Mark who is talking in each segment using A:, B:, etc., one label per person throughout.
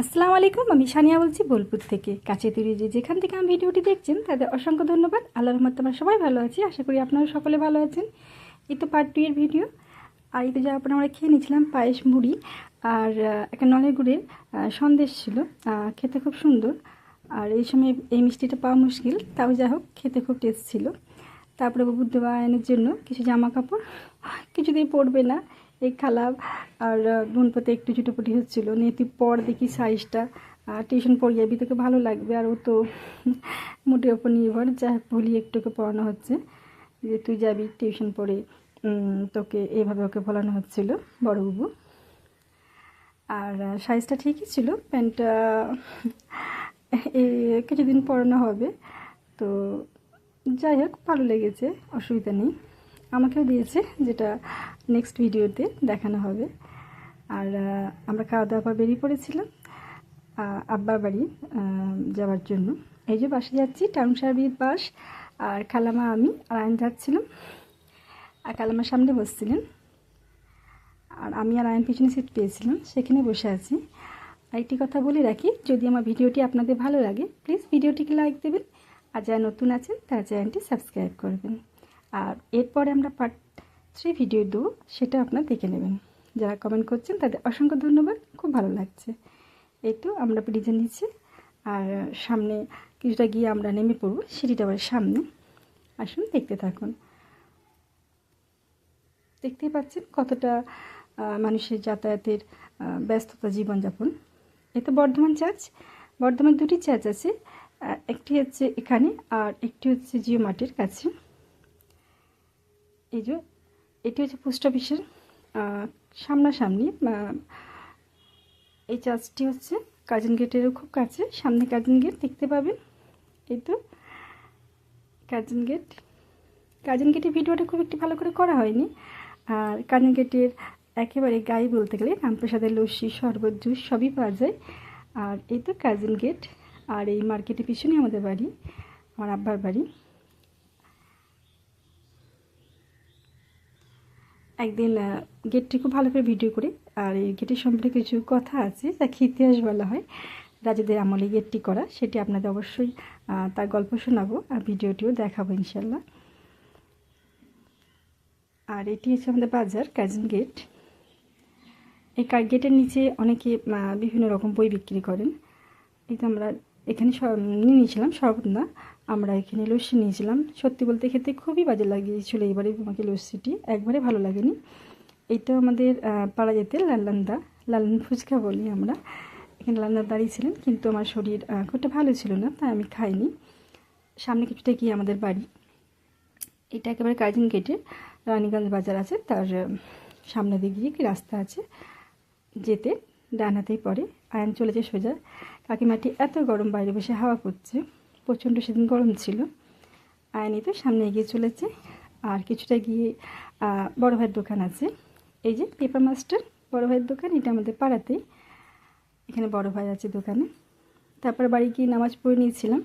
A: আসসালামু আলাইকুম, আমি সানিয়া বলছি বোলপুর থেকে। কাছে তৈরি যে যেখান থেকে আমি ভিডিওটি দেখছেন, তাদের অসংখ্য ধন্যবাদ। আল্লাহ রহমত আমরা সবাই ভালো আছি, আশা করি আপনারা সকলে ভালো আছেন। এই তো পার্ট টু এর ভিডিও আর এই তো যা আপনার আমরা খেয়ে নিয়েছিলাম পায়েস মুড়ি আর একটা নলের গুড়ের সন্দেশ ছিল। খেতে খুব সুন্দর। আর এই সময় এই মিষ্টিটা পাওয়া মুশকিল, তাও যাই হোক, খেতে খুব টেস্ট ছিল। তারপরে বুদ্ধ বায়নের জন্য কিছু জামা কাপড়, কিছুতেই পরবে না। এই খালা আর বোন পাতে একটু চুটোপুটি হচ্ছিল। নিয়ে তুই পর দেখি সাইজটা। আর টিউশন পড়ে যাবি তোকে ভালো লাগবে। আর ও তো মোটের ওপর নির্ভর। যা বলি একটুকে পড়ানো হচ্ছে। যে তুই যাবি টিউশন পড়ে তোকে এইভাবে ওকে বলানো হচ্ছিল বড় বড়বাবু। আর সাইজটা ঠিকই ছিল। প্যান্টটা এই কিছুদিন পরানো হবে। তো যাই হোক, ভালো লেগেছে। অসুবিধা নেই। আমাকেও দিয়েছে, যেটা নেক্সট ভিডিওতে দেখানো হবে। আর আমরা খাওয়া দাওয়া পর বেরিয়ে পড়েছিলাম আব্বার বাড়ি যাওয়ার জন্য। এই যে বাসে যাচ্ছি, টাউন সার্ভিস বাস, আর খালামা, আমি আর আইন যাচ্ছিলাম। আর খালামার সামনে বসছিলেন। আর আমি আর আয়ন পিছনে সিট পেয়েছিলাম, সেখানে বসে আছি। আর একটি কথা বলে রাখি, যদি আমার ভিডিওটি আপনাদের ভালো লাগে প্লিজ ভিডিওটিকে লাইক দেবেন। আর যারা নতুন আছেন, তারা চ্যানেলটি সাবস্ক্রাইব করবেন। আর এরপরে আমরা পার্ট থ্রি ভিডিও দেবো সেটা আপনারা দেখে নেবেন। যারা কমেন্ট করছেন, তাদের অসংখ্য ধন্যবাদ, খুব ভালো লাগছে। এই তো আমরা ব্রিজের নিচ্ছি। আর সামনে কিছুটা গিয়ে আমরা নেমে পড়ব, সিঁড়িটা আবার সামনে। আসুন, দেখতে থাকুন। দেখতেই পাচ্ছেন কতটা মানুষের যাতায়াতের ব্যস্ততা জীবনযাপন। এ তো বর্ধমান চার্চ বর্ধমান দুটি চার্চ আছে। একটি হচ্ছে এখানে আর একটি হচ্ছে জিও মার্টের কাছে। এই যে, এটি হচ্ছে পোস্ট অফিসের সামনাসামনি এই চার্চটি হচ্ছে কাজিন গেটেরও খুব কাছে, সামনে কাজিন গেট দেখতে পাবেন, এই তো, কাজিন গেট। কাজিন গেটের ভিডিওটা খুব একটি ভালো করে করা হয়নি, আর কাজিন গেটের একেবারে গায়ে বলতে গেলে রামপ্রসাদের লস্যি, শরবত, জুস সবই পাওয়া যায়, আর এই তো কাজিন গেট, আর এই মার্কেটের পিছনে আমাদের বাড়ি, আমার আব্বার বাড়ি। একদিন গেটটি খুব ভালো করে ভিডিও করি। আর এই গেটের সম্পর্কে কিছু কথা আছে যাকে ইতিহাস বলা হয়। রাজাদের আমলে গেটটি করা, সেটি আপনাদের অবশ্যই তার গল্প শোনাবো আর ভিডিওটিও দেখাবো ইনশাল্লাহ আর এটি হচ্ছে আমাদের বাজার, কাজিন গেট এই গেটের নিচে অনেকে বিভিন্ন রকম বই বিক্রি করেন। এই তো আমরা এখানে নিয়ে নিয়েছিলাম শরবত না। আমরা এখানে লস্যি নিয়েছিলাম। সত্যি বলতে খেতে খুবই বাজে লাগিয়েছিল এবারে আমাকে লস্যিটি একবারে ভালো লাগেনি। এইটা আমাদের পাড়া যেতে লাল্লান্দা লাল্লান ফুচকা বলি আমরা। এখানে লাল্লান্দা দাঁড়িয়েছিলেন কিন্তু আমার শরীর আহ, খুব একটা ভালো ছিল না তাই আমি খাইনি। সামনে কিছুটা গিয়ে আমাদের বাড়ি। এটা একেবারে কাজিন গেটে রানীগঞ্জ বাজার আছে তার সামনে দিকে গিয়ে কি রাস্তা আছে যেতে। ডান হাতেই পড়ে, আয়ন চলেছে সোজা। কাকিমাটি এত গরম বাইরে বসে হাওয়া করছে, প্রচণ্ড সেদিন গরম ছিল। আয়নি তো সামনে এগিয়ে চলেছে, আর কিছুটা গিয়ে বড় ভাইয়ের দোকান আছে। এই যে পেপার মাস্টার, বড় ভাইয়ের দোকান, এটা আমাদের পাড়াতেই। এখানে বড় ভাই আছে দোকানে। তারপর বাড়ি গিয়ে নামাজ পড়ে নিয়েছিলাম।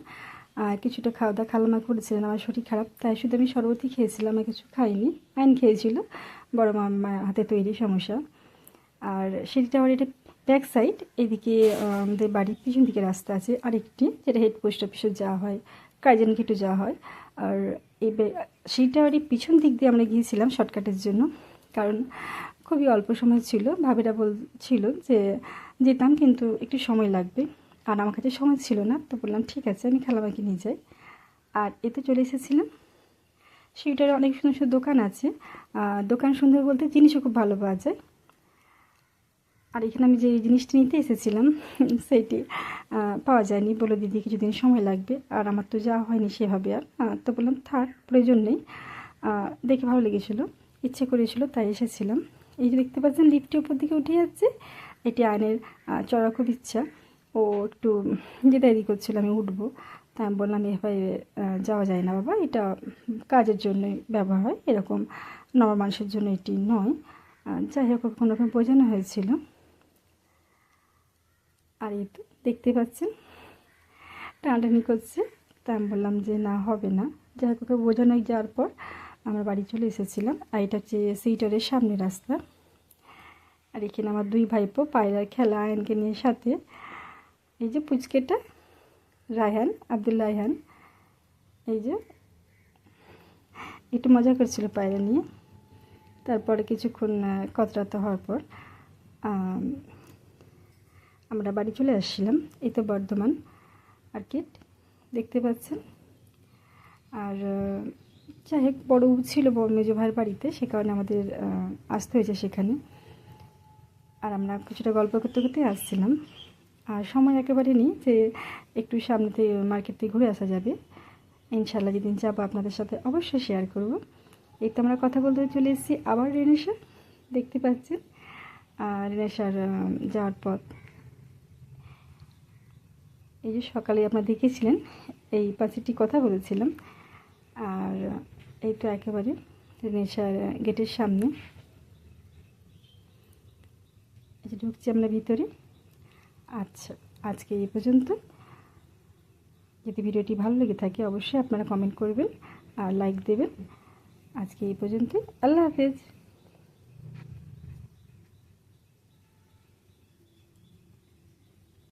A: আর কিছুটা খাওয়া দাওয়া খালামা করেছিলেন, আমার শরীর খারাপ, তাই শুধু আমি শরবতই খেয়েছিলাম আর কিছু খাইনি। আইন খেয়েছিল, বড় মামা হাতে তৈরি সমস্যা। আর সেটা আবার এটা ব্যাক সাইড, এদিকে আমাদের বাড়ির পিছন দিকে রাস্তা আছে আরেকটি, যেটা হেড পোস্ট অফিসে যাওয়া হয়, কার্জন গেটে যাওয়া হয়। আর এই সেইটা বাড়ির পিছন দিক দিয়ে আমরা গিয়েছিলাম শর্টকাটের জন্য, কারণ খুবই অল্প সময় ছিল। ভাবিরা বলছিল যে, যেতাম, কিন্তু একটু সময় লাগবে। আর আমার কাছে সময় ছিল না, তো বললাম, ঠিক আছে, আমি খালামাকে নিয়ে যাই। আর এতে চলে এসেছিলাম। সেইটার অনেক সুন্দর সুন্দর দোকান আছে। দোকান সুন্দর বলতে জিনিসও খুব ভালো পাওয়া যায়। আর এখানে আমি যে জিনিসটি নিতে এসেছিলাম, সেইটি পাওয়া যায়নি। বলে দিদি কিছুদিন সময় লাগবে, আর আমার তো যাওয়া হয়নি সেভাবে আর। তো বললাম, থাক, প্রয়োজন নেই। দেখে ভালো লেগেছিলো, ইচ্ছে করেছিল, তাই এসেছিলাম। এই যে দেখতে পাচ্ছেন, লিফটটি উপর দিকে উঠে যাচ্ছে। এটি আয়নের চড়া খুব ইচ্ছা। ও একটু যেতে এদিক করছিল, আমি উঠবো। তাই আমি বললাম, এভাবে যাওয়া যায় না বাবা, এটা কাজের জন্যই ব্যবহার হয়, এরকম নর্মাল মানুষের জন্য এটি নয়। যাই হোক, কোনো রকম বোঝানো হয়েছিল। এই দেখতে পাচ্ছেন? টানাটানি করছে। তা আমি বললাম যে, না, হবে না। যাই হোক, ওকে বোঝানো যাওয়ার পর আমরা বাড়ি চলে এসেছিলাম। আর এটা হচ্ছে সিটারের সামনে রাস্তা। আর এখানে আমার দুই ভাইপো পায়রার খেলা, আয়নকে নিয়ে সাথে। এই যে পুচকেটা, রায়হান, আব্দুল রায়হান। এই যে, একটু মজা করছিল পায়রা নিয়ে। তারপরে কিছুক্ষণ কথাবার্তা হওয়ার পর আমরা বাড়ি চলে আসছিলাম, এই তো বর্ধমান মার্কেট দেখতে পাচ্ছেন। আর যাই হোক, বড় ছিল মেজো ভাইয়ের বাড়িতে, সে কারণে আমাদের আসতে হয়েছে সেখানে। আর আমরা কিছুটা গল্প করতে করতে আসছিলাম। আর সময় একেবারে নেই যে একটু সামনে থেকে মার্কেট থেকে ঘুরে আসা যাবে। ইনশাল্লাহ যেদিন যাব আপনাদের সাথে অবশ্যই শেয়ার করব। এই তো আমরা কথা বলতে চলে এসেছি আবার রেনেশা দেখতে পাচ্ছেন। আর রেনেশার যাওয়ার পথ। এই যে সকালে আপনারা দেখেছিলেন, এই পাঁচিটি কথা বলেছিলাম। আর এই তো একেবারে রেনেশার গেটের সামনে। এই যে ঢুকছি আমরা ভিতরে। আচ্ছা আজকে এই পর্যন্ত। যদি ভিডিওটি ভালো লেগে থাকে, অবশ্যই আপনারা কমেন্ট করবেন আর লাইক দেবেন। আজকে এই পর্যন্ত আল্লাহ হাফেজ।